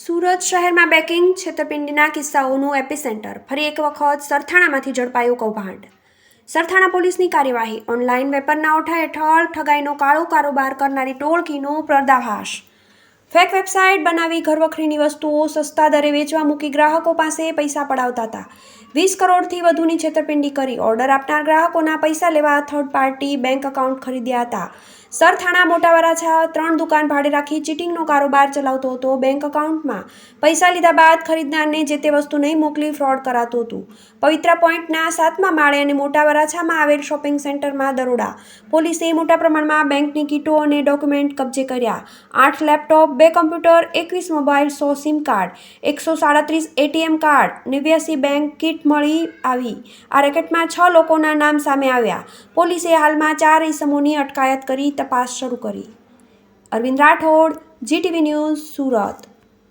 સુરત શહેરમાં baking છેતરપિંડીના કિસ્સાઓનું epicentre. ફરી એક વખત સરથાણામાંથી ઝડપાયું કૌભાંડ. સરથાણા પોલીસની કાર્યવાહી. ઓનલાઈન વેપરના ઓઠા હેઠળ ઠગાઈનો કાળો કારોબાર કરનારી ટોળકીનો પર્દાફાશ. ફેક વેબસાઇટ બનાવી ઘરવખરીની વસ્તુઓ સસ્તા દરે વેચવા મૂકી ગ્રાહકો પાસે પૈસા પડાવતા હતા. વીસ કરોડથી વધુની છેતરપિંડી કરી ઓર્ડર આપનાર ગ્રાહકોના પૈસા લેવા થર્ડ પાર્ટી બેંક એકાઉન્ટ ખરીદ્યા હતા. સરથાણા મોટા વરાછા ત્રણ દુકાન ભાડે રાખી ચીટિંગનો કારોબાર ચલાવતો હતો બેંક એકાઉન્ટમાં. પૈસા લીધા બાદ ખરીદનારને જે તે વસ્તુ નહીં મોકલી ફ્રોડ કરાતું હતું. પવિત્રા પોઈન્ટના સાતમા માળે અને મોટા વરાછામાં આવેલ શોપિંગ સેન્ટરમાં દરોડા. પોલીસે મોટા પ્રમાણમાં બેંકની કીટો અને ડોક્યુમેન્ટ કબજે કર્યા. આઠ લેપટોપ બે કમ્પ્યુટર, એકવીસ મોબાઈલ, સો સિમ કાર્ડ, એકસો સાડત્રીસ એટીએમ કાર્ડ, નેવ્યાસી બેંક કીટ મળી આવી. આ રેકેટમાં છ લોકોના નામ સામે આવ્યા. પોલીસે હાલમાં ચાર ઇસમોની અટકાયત કરી તપાસ શરૂ કરી. Arvind Rathod GTV news, Surat.